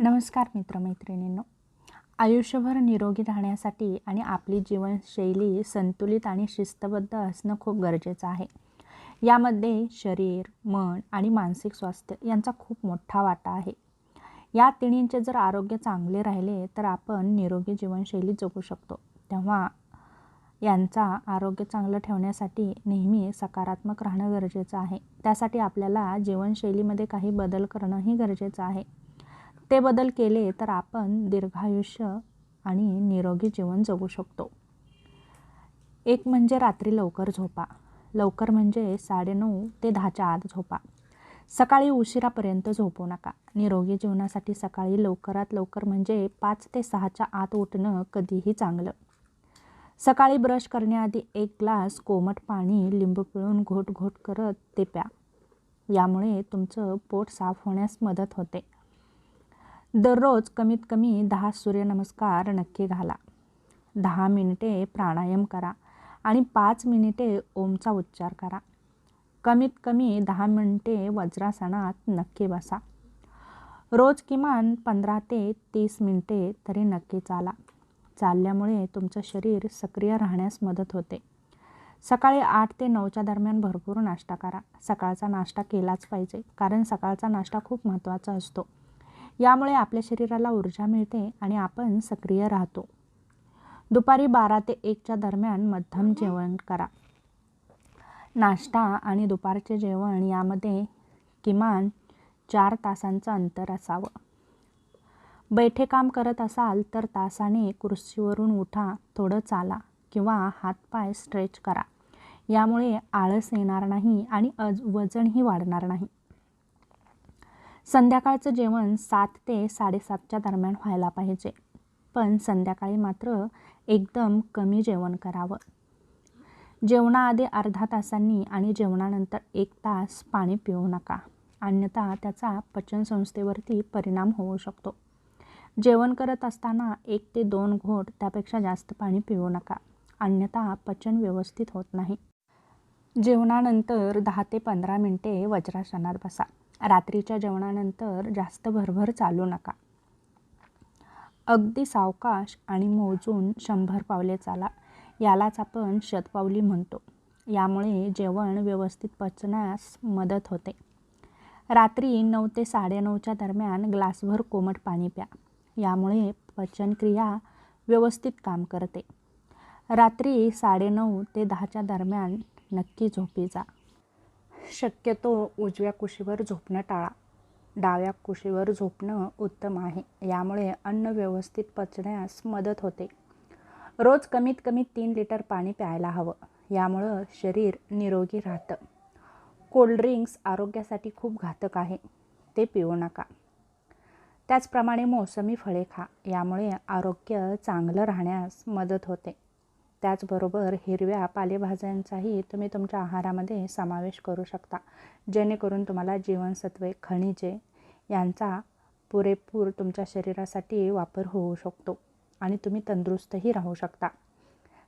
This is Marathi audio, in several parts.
नमस्कार मित्रमैत्रिणींनो. आयुष्यभर निरोगी राहण्यासाठी आणि आपली जीवनशैली संतुलित आणि शिस्तबद्ध असणं खूप गरजेचं आहे. यामध्ये शरीर मन आणि मानसिक स्वास्थ्य यांचा खूप मोठा वाटा आहे. या तिन्हींचे जर आरोग्य चांगले राहिले तर आपण निरोगी जीवनशैली जगू शकतो. तेव्हा यांचा आरोग्य चांगलं ठेवण्यासाठी नेहमी सकारात्मक राहणं गरजेचं आहे. त्यासाठी आपल्याला जीवनशैलीमध्ये काही बदल करणंही गरजेचं आहे. ते बदल केले तर आपण दीर्घायुष्य आणि निरोगी जीवन जगू शकतो. एक म्हणजे रात्री लवकर झोपा. लवकर म्हणजे साडेनऊ ते दहाच्या आत झोपा. सकाळी उशिरापर्यंत झोपू नका. निरोगी जीवनासाठी सकाळी लवकरात लवकर म्हणजे पाच ते सहाच्या आत उठणं कधीही चांगलं. सकाळी ब्रश करण्याआधी एक ग्लास कोमट पाणी लिंबू पिळून घोट घोट करत ते प्या यामुळे तुमचं पोट साफ होण्यास मदत होते. दररोज कमीत कमी दहा सूर्यनमस्कार नक्की घाला. दहा मिनिटे प्राणायाम करा आणि पाच मिनिटे ओमचा उच्चार करा. कमीत कमी दहा मिनिटे वज्रासनात नक्की बसा. रोज किमान पंधरा ते तीस मिनिटे तरी नक्की चाला. चालल्यामुळे तुमचं शरीर सक्रिय राहण्यास मदत होते. सकाळी आठ ते नऊच्या दरम्यान भरपूर नाश्ता करा. सकाळचा नाश्ता केलाच पाहिजे कारण सकाळचा नाश्ता खूप महत्त्वाचा असतो. यामुळे आपल्या शरीराला ऊर्जा मिळते आणि आपण सक्रिय राहतो. दुपारी बारा ते एकच्या दरम्यान मध्यम जेवण करा. नाश्ता आणि दुपारचे जेवण यामध्ये किमान चार तासांचं अंतर असावं. बैठे काम करत असाल तर तासाने कुर्सीवरून उठा थोडं चाला किंवा हातपाय स्ट्रेच करा. यामुळे आळस येणार नाही आणि अज वजनही वाढणार नाही. संध्याकाळचं जेवण सात ते साडेसातच्या दरम्यान व्हायला पाहिजे. पण संध्याकाळी मात्र एकदम कमी जेवण करावं. जेवणाआधी अर्धा तासांनी आणि जेवणानंतर एक तास पाणी पिऊ नका. अन्यथा त्याचा पचनसंस्थेवरती परिणाम होऊ शकतो. जेवण करत असताना एक ते दोन घोट त्यापेक्षा जास्त पाणी पिऊ नका. अन्यथा पचन व्यवस्थित होत नाही. जेवणानंतर दहा ते पंधरा मिनटे वज्रासनात बसा. रात्रीच्या जेवणानंतर जास्त भरभर चालू नका. अगदी सावकाश आणि मोजून शंभर पावले चाला. यालाच आपण शतपावली म्हणतो. यामुळे जेवण व्यवस्थित पचण्यास मदत होते. रात्री नऊ ते साडेनऊच्या दरम्यान ग्लासभर कोमट पाणी प्या. यामुळे पचनक्रिया व्यवस्थित काम करते. रात्री साडेनऊ ते दहाच्या दरम्यान नक्की झोपी जा. शक्यतो उजव्या कुशीवर झोपणं टाळा. डाव्या कुशीवर झोपणं उत्तम आहे. यामुळे अन्न व्यवस्थित पचण्यास मदत होते. रोज कमीत कमी तीन लिटर पाणी प्यायला हवं. यामुळं शरीर निरोगी राहतं. कोल्ड्रिंक्स आरोग्यासाठी खूप घातक आहे. ते पिऊ नका. त्याचप्रमाणे मोसमी फळे खा. यामुळे आरोग्य चांगलं राहण्यास मदत होते. त्याचबरोबर हिरव्या पालेभाज्यांचाही तुम्ही तुमच्या आहारामध्ये समावेश करू शकता. जेणेकरून तुम्हाला जीवनसत्वे खनिजे यांचा पुरेपूर तुमच्या शरीरासाठी वापर होऊ शकतो आणि तुम्ही तंदुरुस्तही राहू शकता.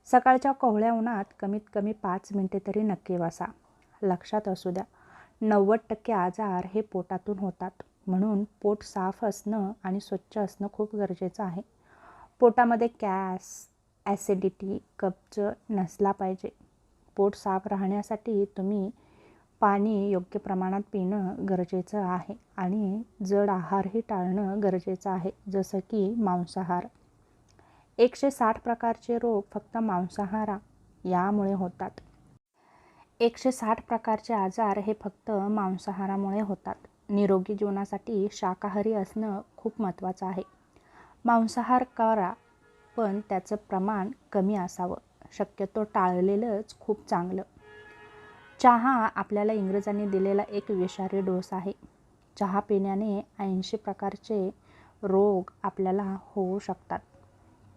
सकाळच्या कोवळ्या उन्हात कमीत कमी पाच मिनटे तरी नक्की वसा लक्षात असू द्या नव्वद टक्के आजार हे पोटातून होतात. म्हणून पोट साफ असणं आणि स्वच्छ असणं खूप गरजेचं आहे. पोटामध्ये गॅस ॲसिडिटी कब्ज नसला पाहिजे. पोट साफ राहण्यासाठी तुम्ही पाणी योग्य प्रमाणात पिणं गरजेचं आहे आणि जड आहारही टाळणं गरजेचं आहे जसं की मांसाहार. एकशे साठ प्रकारचे रोग फक्त मांसाहारा यामुळे होतात. एकशे साठ प्रकारचे आजार हे फक्त मांसाहारामुळे होतात. निरोगी जीवनासाठी शाकाहारी असणं खूप महत्त्वाचं आहे. मांसाहार करा पण त्याचं प्रमाण कमी असावं. शक्यतो टाळलेलंच खूप चांगलं. चहा आपल्याला इंग्रजांनी दिलेला एक विषारी डोस आहे. चहा पिण्याने ऐंशी प्रकारचे रोग आपल्याला होऊ शकतात.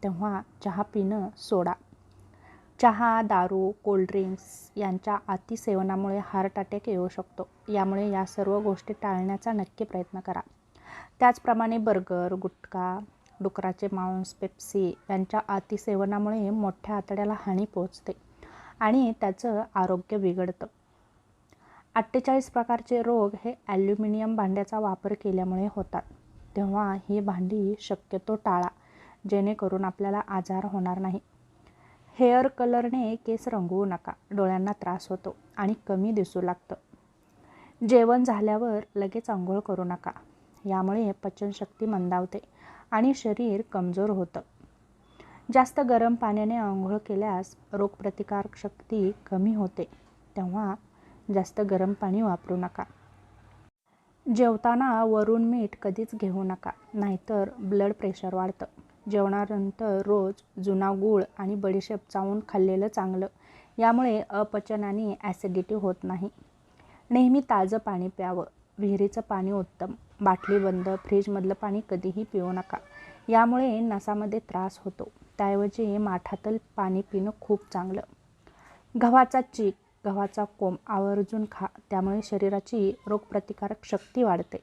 तेव्हा चहा पिणं सोडा. चहा दारू कोल्ड्रिंक्स यांच्या अतिसेवनामुळे हार्ट अटॅक येऊ शकतो. यामुळे या सर्व गोष्टी टाळण्याचा नक्की प्रयत्न करा. त्याचप्रमाणे बर्गर गुटखा डुकराचे मांस पेप्सी यांच्या अतिसेवनामुळे मोठ्या आतड्याला हानी पोचते आणि त्याचं आरोग्य बिघडतं. अठ्ठेचाळीस प्रकारचे रोग हे ॲल्युमिनियम भांड्याचा वापर केल्यामुळे होतात. तेव्हा ही भांडी शक्यतो टाळा जेणेकरून आपल्याला आजार होणार नाही. हेअर कलरने केस रंगवू नका डोळ्यांना त्रास होतो आणि कमी दिसू लागतं. जेवण झाल्यावर लगेच आंघोळ करू नका यामुळे पचनशक्ती मंदावते. आणि शरीर कमजोर होतं. जास्त गरम पाण्याने आंघोळ केल्यास रोगप्रतिकारक शक्ती कमी होते. तेव्हा जास्त गरम पाणी वापरू नका. जेवताना वरून मीठ कधीच घेऊ नका नाहीतर ब्लड प्रेशर वाढतं. जेवणानंतर रोज जुना गूळ आणि बडीशेप चावून खाल्लेलं चांगलं यामुळे अपचन आणि ॲसिडिटी होत नाही. नेहमी ताजं पाणी प्यावं. विहिरीचं पाणी उत्तम. बाटली बंद. फ्रीजमधलं पाणी कधीही पिऊ नका. यामुळे नसामध्ये त्रास होतो. त्याऐवजी माठातलं पाणी पिणं खूप चांगलं. गव्हाचा चीक गव्हाचा कोंब आवर्जून खा. त्यामुळे शरीराची रोगप्रतिकारक शक्ती वाढते.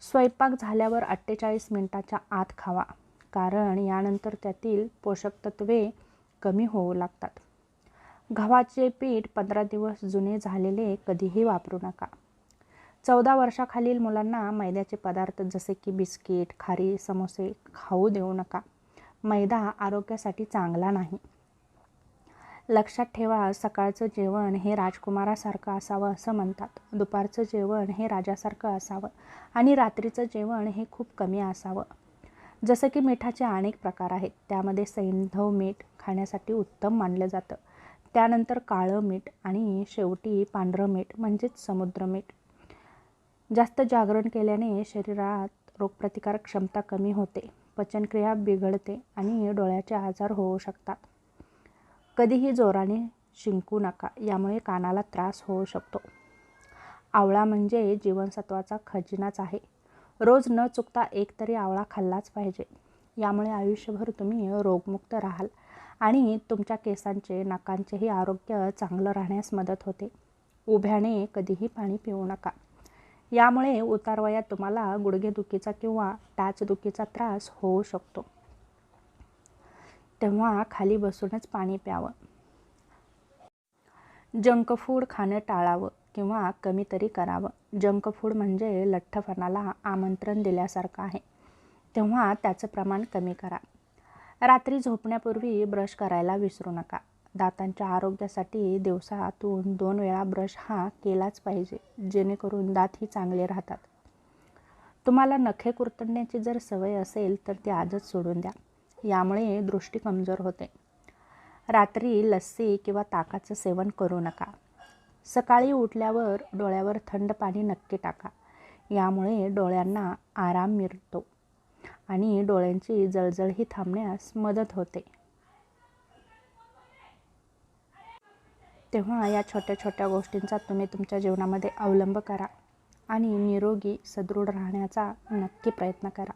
स्वयंपाक झाल्यावर अठ्ठेचाळीस मिनटाच्या आत खावा. कारण यानंतर त्यातील पोषक तत्वे कमी होऊ लागतात. गव्हाचे पीठ पंधरा दिवस जुने झालेले कधीही वापरू नका. चौदा वर्षाखालील मुलांना मैद्याचे पदार्थ जसे की बिस्किट खारी समोसे खाऊ देऊ नका. मैदा आरोग्यासाठी चांगला नाही. लक्षात ठेवा सकाळचं जेवण हे राजकुमारासारखं असावं असं म्हणतात. दुपारचं जेवण हे राजासारखं असावं आणि रात्रीचं जेवण हे खूप कमी असावं. जसं की मिठाचे अनेक प्रकार आहेत. त्यामध्ये सैंधव मीठ खाण्यासाठी उत्तम मानलं जातं. त्यानंतर काळं मीठ आणि शेवटी पांढरं मीठ म्हणजेच समुद्र मीठ. जास्त जागरण केल्याने शरीरात रोगप्रतिकारक क्षमता कमी होते. पचनक्रिया बिघडते आणि डोळ्याचे आजार होऊ शकतात. कधीही जोराने शिंकू नका यामुळे कानाला त्रास होऊ शकतो. आवळा म्हणजे जीवनसत्वाचा खजिनाच आहे. रोज न चुकता एक तरी आवळा खाल्लाच पाहिजे. यामुळे आयुष्यभर तुम्ही रोगमुक्त राहाल आणि तुमच्या केसांचे नाकांचेही आरोग्य चांगलं राहण्यास मदत होते. उभ्याने कधीही पाणी पिऊ नका. यामुळे उतारवयात तुम्हाला गुडघेदुखीचा किंवा टाचदुखीचा त्रास होऊ शकतो. तेव्हा खाली बसूनच पाणी प्यावं. जंक फूड खाणं टाळावं किंवा कमी तरी करावं. जंक फूड म्हणजे लठ्ठपणाला आमंत्रण दिल्यासारखं आहे. तेव्हा त्याचं प्रमाण कमी करा. रात्री झोपण्यापूर्वी ब्रश करायला विसरू नका. दातांच्या आरोग्यासाठी दिवसातून दोन वेळा ब्रश हा केलाच पाहिजे जेणेकरून दातही चांगले राहतात. तुम्हाला नखे कुरतडण्याची जर सवय असेल तर ती आजच सोडून द्या. यामुळे दृष्टी कमजोर होते. रात्री लस्सी किंवा ताकाचं सेवन करू नका. सकाळी उठल्यावर डोळ्यावर थंड पाणी नक्की टाका. यामुळे डोळ्यांना आराम मिळतो आणि डोळ्यांची जळजळही थांबण्यास मदत होते. तेव्हा या छोट्या छोट्या गोष्टींचा तुम्ही तुमच्या जीवनामध्ये अवलंब करा आणि निरोगी सदृढ राहण्याचा नक्की प्रयत्न करा.